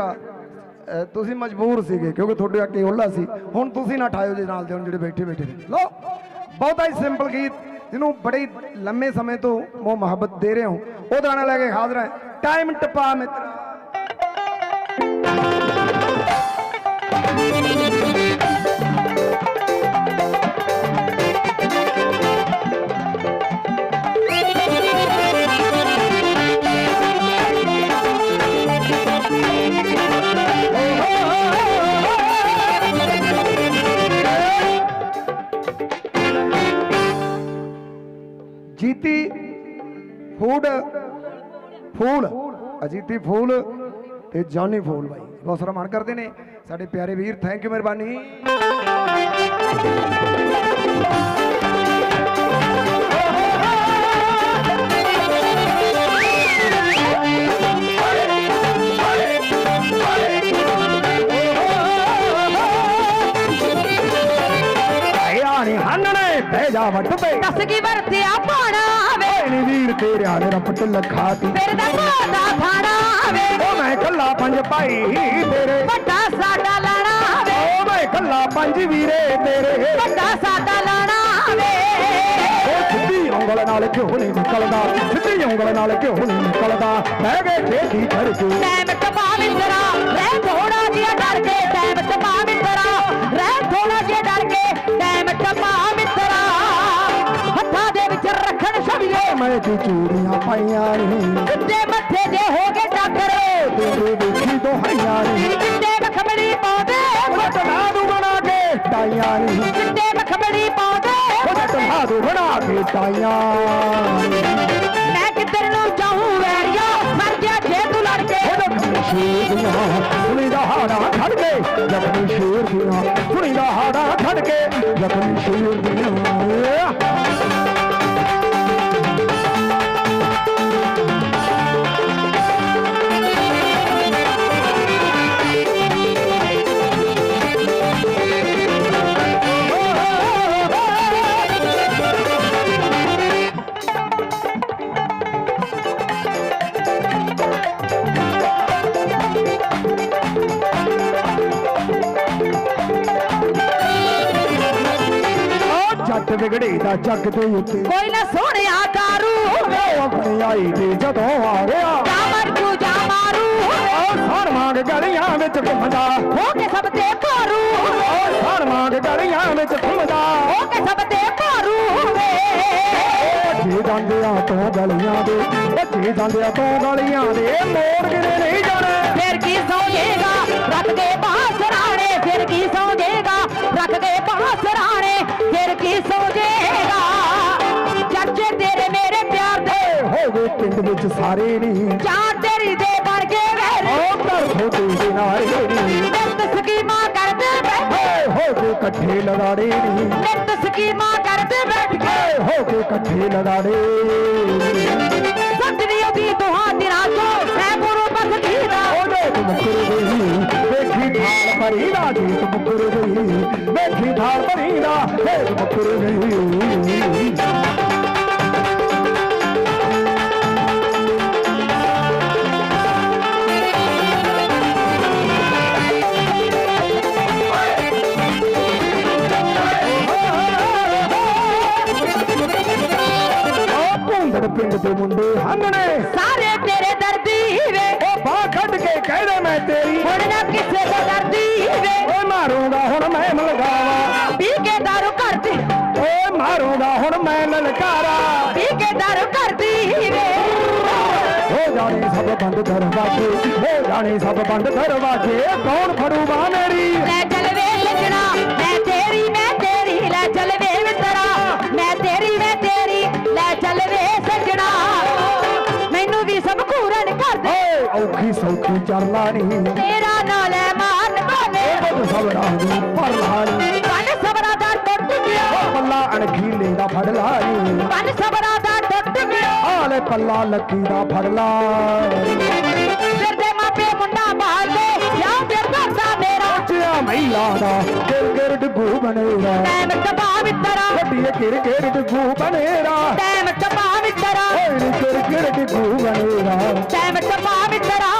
ਭਰਾ ਤੁਸੀਂ ਮਜਬੂਰ ਸੀਗੇ ਕਿਉਂਕਿ ਤੁਹਾਡੇ ਅੱਗੇ ਓਲਾ ਸੀ। ਹੁਣ ਤੁਸੀਂ ਨਾ ਠਾਇਓ ਜੇ ਨਾਲ ਦੇ ਹੁਣ ਜਿਹੜੇ ਬੈਠੇ ਬੈਠੇ ਨੇ। ਲੋ ਬਹੁਤਾ ਹੀ ਸਿੰਪਲ ਗੀਤ ਜਿਹਨੂੰ ਬੜੇ ਲੰਮੇ ਸਮੇਂ ਤੋਂ ਮੋਹ ਮੁਹੱਬਤ ਦੇ ਰਹੇ ਹੋ। ਉਹ ਗਾਣਾ ਲੈ ਕੇ ਹਾਜ਼ਰ ਹੈ। ਟਾਈਮ ਟਪਾ ਮਿੱਤਰਾ। ਜੀਤੀ ਫੂਡ। ਫੂਲ। ਅਜੀਤੀ ਫੂਲ ਤੇ ਜਾਨੀ ਫੂਲ ਬਾਈ। ਬਹੁਤ ਸਾਰਾ ਮਾਣ ਕਰਦੇ ਨੇ। ਸਾਡੇ ਪਿਆਰੇ ਵੀਰ ਥੈਂਕ ਯੂ ਮਿਹਰਬਾਨੀ। ਬਹਿ ਜਾ ਵੱਟ ਤੇ ਦੱਸ ਕੀ ਵਰਤਿਆ ਪਾਣਾ ਵੇ ਨੀ ਵੀਰ ਤੇਰਿਆ ਨੇ ਰਪਟ ਲਖਾਤੀ। ਤੇਰੇ ਦਾ ਕੋਦਾ ਖਾਣਾ ਵੇ ਉਹ ਮੈਂ ਕੱਲਾ ਪੰਜ ਭਾਈ ਤੇਰੇ। ਵੱਡਾ ਸਾਡਾ ਲਾਣਾ ਵੇ ਉਹ ਮੈਂ ਕੱਲਾ ਪੰਜ ਵੀਰੇ ਤੇਰੇ। ਵੱਡਾ ਸਾਡਾ ਲਾਣਾ ਵੇ ਉਂਗਲ ਨਾਲ ਕਿਉਂ ਨਹੀਂ ਨਿਕਲਦਾ? ਸਿੱਧੀ ਉਂਗਲ ਨਾਲ ਕਿਉਂ ਨਹੀਂ ਨਿਕਲਦਾ? ਬਹਿ ਗਏ ਛੇਤੀ ਕੇ। ਟਾਈਮ ਟਪਾ ਮਿੱਤਰਾ ਰਹਿ ਥੋੜਾ ਜਿਹਾ ਡਰ ਕੇ ਟਾਈਮ ਟਪਾ ਮਿੱਤਰਾ। ਮੈਂ ਤੇ ਚੂੜੀਆਂ ਪਾਈਆਂ ਨੀ। ਕਿੱਡੇ ਮੱਥੇ ਜੇ ਹੋ ਗਏ ਡਾਕਰ ਤੇਰੇ ਵੇਖੀ ਤੋਂ ਹਈਆਂ ਨੀ ਕਿੱਡੇ ਮਖਮੜੀ ਪਾਉਂਦੇ ਉਹ ਟਲਾ ਦੂ ਬਣਾ ਕੇ ਟਾਈਆਂ ਨੀ। ਕਿੱਡੇ ਮਖਮੜੀ ਪਾਉਂਦੇ ਉਹ ਟਲਾ ਦੂ ਬਣਾ ਕੇ ਟਾਈਆਂ ਨੀ। ਮੈਂ ਕਿੱਧਰ ਨੂੰ ਜਾਊਂ ਵੈਰੀਆ? ਮਰ ਗਿਆ ਜੇ ਤੂੰ ਲੜ ਕੇ। ਸ਼ੇਰ ਦੀਆਂ ਸੁਣੀ ਦਾ ਹਾੜਾ ਖੜ ਕੇ। ਜ਼ਖਮੀ ਸ਼ੇਰ ਦੀਆਂ ਸੁਣੀ ਦਾ ਹਾੜਾ ਖੜ ਕੇ। ਜ਼ਖਮੀ ਸ਼ੇਰ ਦੀਆਂ। ਉਹ ਜੱਟ ਵਿਗੜੇ ਦਾ ਜੱਗ ਦੇ ਉੱਤੇ। ਕੋਈ ਨਾ ਸੋਹਣਿਆ ਕਾਰੂ ਉਹ ਆਪਣੀ ਆਈ ਤੇ ਜਦੋਂ ਆ ਗਿਆ। ਜਾ ਮਰ ਜੂ ਜਾ ਮਾਰੂ ਉਹ ਸਣ ਮੰਗ ਗਲੀਆਂ ਵਿੱਚ ਘੁੰਮਦਾ। ਹੋ ਕੇ ਸਭ ਤੇ ਭਾਰੂ ਉਹ ਸਣ ਮੰਗ ਗਲੀਆਂ ਵਿੱਚ ਘੁੰਮਦਾ। ਹੋ ਕੇ ਸਭ ਤੇ ਭਾਰੂ ਵੇ ਜੇ ਜਾਂਦਿਆਂ ਤੋਂ ਗਲੀਆਂ ਦੇ ਬੱਚੇ ਜਾਂਦਿਆਂ ਤੋਂ ਗਲੀਆਂ ਦੇ। ਮੋੜ ਕਿਤੇ ਨਹੀਂ ਜਾਣੇ। ਫਿਰ ਕੀ ਸੌਂੇਗਾ ਰੱਖ ਕੇ ਬਾਸਰਾਣੇ ਫਿਰ ਕੀ ਸੌਂੇਗਾ ਰੱਖ ਕੇ ਬਾਸਰਾਣੇ ਫਿਰ ਪਿੰਡ ਵਿੱਚ ਸਾਰੇ ਨਹੀਂ ਚਾਰ ਤੇਰੀ ਦੇ ਬਣ ਗਏ ਵੈਰੀ ਉਹ ਛੋਟੇ ਦੇ ਨਾਰੇ ਨਹੀਂ। ਨਿੱਤ ਸਕੀਮਾਂ ਕਰਦੇ ਬੈਠੇ। ਹੋ ਗਏ ਇਕੱਠੇ ਲਗਾੜੇ ਨਹੀਂ ਨਿੱਤ ਸਕੀਮਾਂ ਕਰਦੇ ਬੈਠ। ਕੇ ਹੋ ਗਏ ਇਕੱਠੇ ਲਗਾੜੇ ਸੱਜਣੀ ਦੀ ਦੁਹਾ ਦਿਨਾਂ ਚੋਂ ਮੈਂ ਗੁਰੂ ਬਖਸ਼ੀ ਦਾ ਉਹਦੇ ਤੋਂ ਮੁਕਰ ਗਈ। ਵੇਖੀ ਥਾਲ ਭਰੀ ਦਾ ਜੀ ਤੋਂ ਮੁਕਰ ਗਈ। ਵੇਖੀ ਥਾਲ ਭਰੀ ਦਾ ਵੇਖ ਮੁਕਰ ਗਈ। ਦੇ ਮੁੰਡੇ ਹੰਗਣੇ ਸਾਰੇ ਤੇਰੇ ਦਰਦੀ ਵੇ। ਉਹ ਬਾਹ ਕੱਢ ਕੇ ਕਹਿਦੇ ਮੈਂ ਤੇਰੀ ਹੁਣ ਨਾ ਕਿਸੇ ਦਾ ਦਰਦੀ ਵੇ। ਓਏ ਮਾਰੂੰਗਾ ਹੁਣ ਮੈਂ ਮਲਗਾਵਾ ਪੀ ਕੇ ਦਾਰੂ ਕਰਦੀ। ਓਏ ਮਾਰੂੰਗਾ ਹੁਣ ਮੈਂ ਲਲਕਾਰਾ ਪੀ ਕੇ ਦਾਰੂ ਕਰਦੀ ਵੇ। ਹੋ ਜਾਣੇ ਸਭ ਬੰਦ ਦਰਵਾਜ਼ੇ ਹੋ ਜਾਣੇ ਸਭ ਬੰਦ ਦਰਵਾਜ਼ੇ। ਕੌਣ ਫੜੂਗਾ ਮੇਰੀ? ਔਖੀ ਸੌਖੀ ਚਰਲਾ ਨਹੀਂ ਤੇਰਾ ਨਾਲ ਹੈ ਮਾਨ ਬਾਨੇ ਉਹ ਸਬਰਾਂ ਦੀ ਪਰ ਲਾਣੀ ਕੰਨ ਸਬਰਾਂ ਦਾ ਟੁੱਟ ਗਿਆ। ਪੱਲਾ ਅਣਖੀਲੇ ਦਾ ਫੜ ਲਾਣੀ ਕੰਨ ਸਬਰਾਂ ਦਾ ਟੁੱਟ ਗਿਆ। ਆਲੇ ਪੱਲਾ ਲੱਕੀ ਦਾ ਫੜ ਲਾ ਫਿਰ ਦੇ ਮਾਪੇ ਮੁੰਡਾ ਬਾਲ ਦੇ ਜਾਂ ਫਿਰ ਕਰਦਾ மயிலாடா கேரு கேருட்டு பூபனேரா. டேமச்ச பாவித்தரா. கட்டிய கேரு கேருட்டு பூபனேரா. டேமச்ச பாவித்தரா. கேரு கேருட்டு பூபனேரா. டேமச்ச பாவித்தரா.